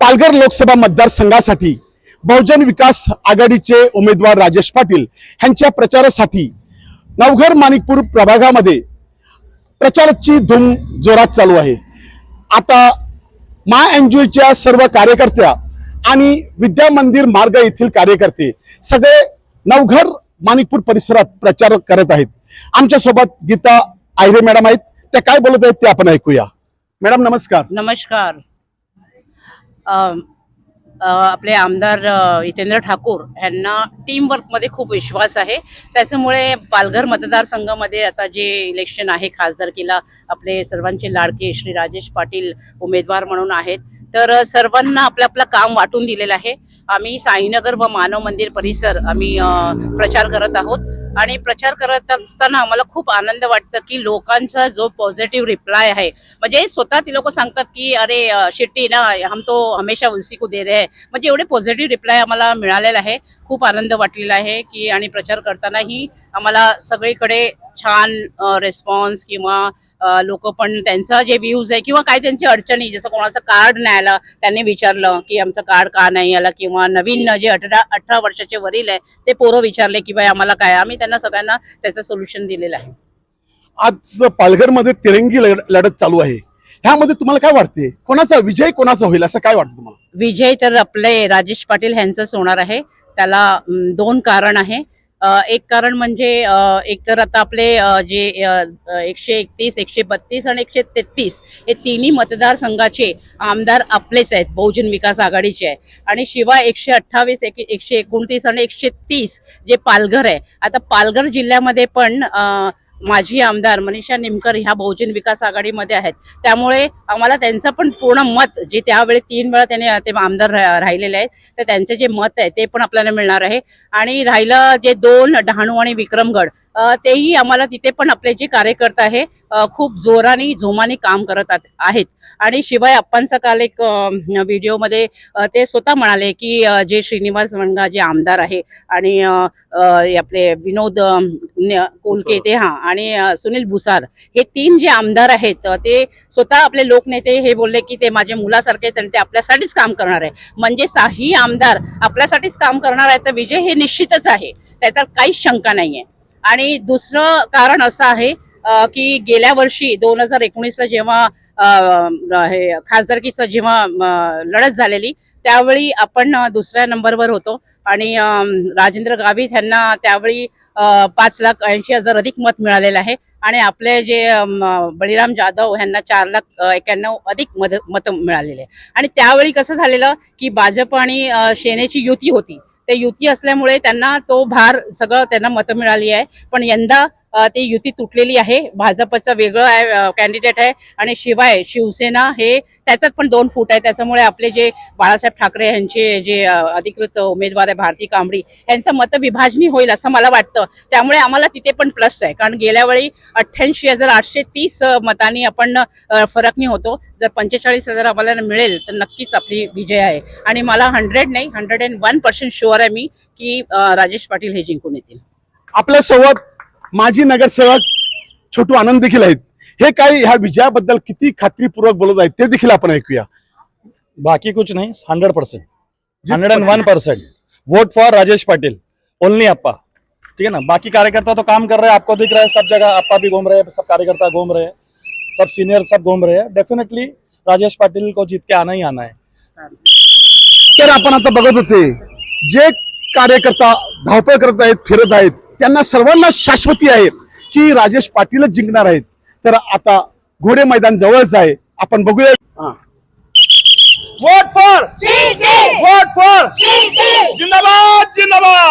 पालघर लोकसभा मतदारसंघासाठी बहुजन विकास आघाडीचे उमेदवार राजेश पाटील यांच्या प्रचारासाठी नवघर माणिकपूर प्रभागामध्ये प्रचाराची धूम जोरात चालू आहे. आता मा एनजीओच्या सर्व कार्यकर्त्या आणि विद्या मंदिर मार्ग येथील कार्यकर्ते सगळे नवघर माणिकपूर परिसरात प्रचार करत आहेत. आमच्यासोबत गीता आयरे मॅडम आहेत. त्या काय बोलत आहेत ते आपण ऐकूया. मॅडम नमस्कार. नमस्कार. आपले आमदार अ, हितेंद्र ठाकूर यांना टीम वर्कमध्ये खूप विश्वास आहे. त्याच्यामुळे पालघर मतदारसंघामध्ये आता जे इलेक्शन आहे खासदारकीला आपले सर्वांचे लाडके श्री राजेश पाटील उमेदवार म्हणून आहेत. तर सर्वांना आपलं आपलं काम वाटून दिलेलं आहे. आम्ही साईनगर व मानव मंदिर परिसर आम्ही प्रचार करत आहोत. आणि प्रचार करत असताना आम्हाला खूप आनंद वाटतं की लोकांचा जो पॉझिटिव्ह रिप्लाय आहे म्हणजे स्वतः ती लोक सांगतात की अरे शेट्टी ना हम तो हमेशा उलसी को दे रहे म्हणजे एवढे पॉझिटिव्ह रिप्लाय आम्हाला मिळालेला आहे. खूप आनंद वाटलेला आहे की आणि प्रचार करतानाही आम्हाला सगळीकडे छान रिस्पॉन्स किंवा लोक पण त्यांचा जे व्ह्यूज आहे किंवा काय त्यांची अडचणी जसं कोणाचं कार्ड नाही आलं त्यांनी विचारलं की आमचं कार्ड का नाही आलं किंवा नवीन जे अठरा अठरा वर्षाचे वरील आहे ते पोरं विचारले की बाई आम्हाला काय? आम्ही त्यांना सगळ्यांना त्याचं सोल्युशन दिलेलं आहे. आज पालघरमध्ये तिरंगी लढ- लढत चालू आहे ह्यामध्ये तुम्हाला काय वाटते? कोणाचा विजय कोणाचा होईल असं काय वाटतं तुम्हाला? विजय तर आपले राजेश पाटील ह्यांचंच होणार आहे. त्याला दोन कारण आहे. एक कारण म्हणजे एक तर आता आपले जे एकशे एकतीस एकशे बत्तीस आणि एकशे तेहतीस हे तिन्ही मतदारसंघाचे आमदार आपलेच आहेत बहुजन विकास आघाडीचे आहे आणि शिवाय एकशे अठ्ठावीस एक एकशे एकोणतीस आणि एकशे तीस जे पालघर आहे. आता पालघर जिल्ह्यामध्ये पण माजी आमदार मनीषा निमकर ह्या बहुजन विकास आघाडीमध्ये आहेत. त्यामुळे आम्हाला त्यांचं पण पूर्ण मत जे त्यावेळी तीन वेळा त्याने ते आमदार रा- राहिलेले आहेत तर त्यांचे जे मत आहे ते पण आपल्याला मिळणार आहे. आणि राहिलं जे दोन डहाणू आणि विक्रमगड तेही आम्हाला तिथे पण आपले जे कार्यकर्ते आहे खूप जोराने जोमाने काम करत आहेत. आणि शिवाय अप्पांचा काल एक व्हिडिओमध्ये ते स्वतः म्हणाले की जे श्रीनिवास वणगा जे आमदार आहे आणि आपले विनोद कोलके ते हा आणि सुनील भुसार हे तीन जे आमदार आहेत ते स्वतः आपले लोकनेते हे बोलले की ते माझ्या मुलासारखे आहेत आणि ते आपल्यासाठीच काम करणार आहे. म्हणजे साही आमदार आपल्यासाठीच काम करणार आहे तर विजय हे निश्चितच आहे. त्याच्यात काहीच शंका नाहीये. आणि दुसरं कारण असं आहे की गेल्या वर्षी दोन हजार एकोणीसला जेव्हा हे खासदारकीचं जेव्हा लढत झालेली त्यावेळी आपण दुसऱ्या नंबरवर होतो. आणि राजेंद्र गावित यांना त्यावेळी पाच लाख ऐंशी हजार अधिक मत मिळालेलं आहे. आणि आपले जे बळीराम जाधव यांना चार लाख एक्याण्णव अधिक मत मत मिळालेले आहे. आणि त्यावेळी कसं झालेलं की भाजप आणि सेनेची युती होती. ते युती असल्यामुळे त्यांना तो भार सगळं त्यांना मतं मिळाली आहे. पण यंदा ती युती तुटलेली आहे. भाजपचं वेगळं कॅन्डिडेट आहे आणि शिवाय शिवसेना हे त्याच्यात पण दोन फूट आहे. त्याच्यामुळे आपले जे बाळासाहेब ठाकरे यांचे जे अधिकृत उमेदवार आहे भारती कांबडी यांचं मतविभाजनी होईल असं मला वाटतं. त्यामुळे आम्हाला तिथे पण प्लस आहे. कारण गेल्या वेळी अठ्ठ्याऐंशी हजार आठशे तीस मतांनी आपण फरकनी होतो. जर पंचेचाळीस हजार आम्हाला मिळेल तर नक्कीच आपली विजय आहे. आणि मला हंड्रेड नाही hundred and one percent sure आहे मी की राजेश पाटील हे जिंकून येतील. आपल्यासोबत माजी नगरसेवक छोटू आनंद देखील आहेत. हे काय ह्या विजयाबद्दल किती खात्रीपूर्वक बोलत आहेत ते देखील आपण ऐकूया. बाकी कुछ नहीं hundred percent hundred and one percent vote for Rajesh Patil only Appa ठीक है ना? बाकी कार्यकर्ता तो काम कर रहे हैं आपको दिख रहा है सब जगह अप्पा भी घूम रहे हैं सब कार्यकर्ता घूम रहे हैं सब सीनियर सब घूम रहे हैं। डेफिनेटली राजेश पाटिल को जीत के आना ही आना है। तर आपण आता बघत होते जे कार्यकर्ता धावपळ करत आहेत फिरत आहेत त्यांना सर्वांना शाश्वती आहे की राजेश पाटीलच जिंकणार आहेत. तर आता घोडे मैदान जवळच आहे आपण बघूया. वोट फॉर वोट फॉर जिंदाबाद जिंदाबाद!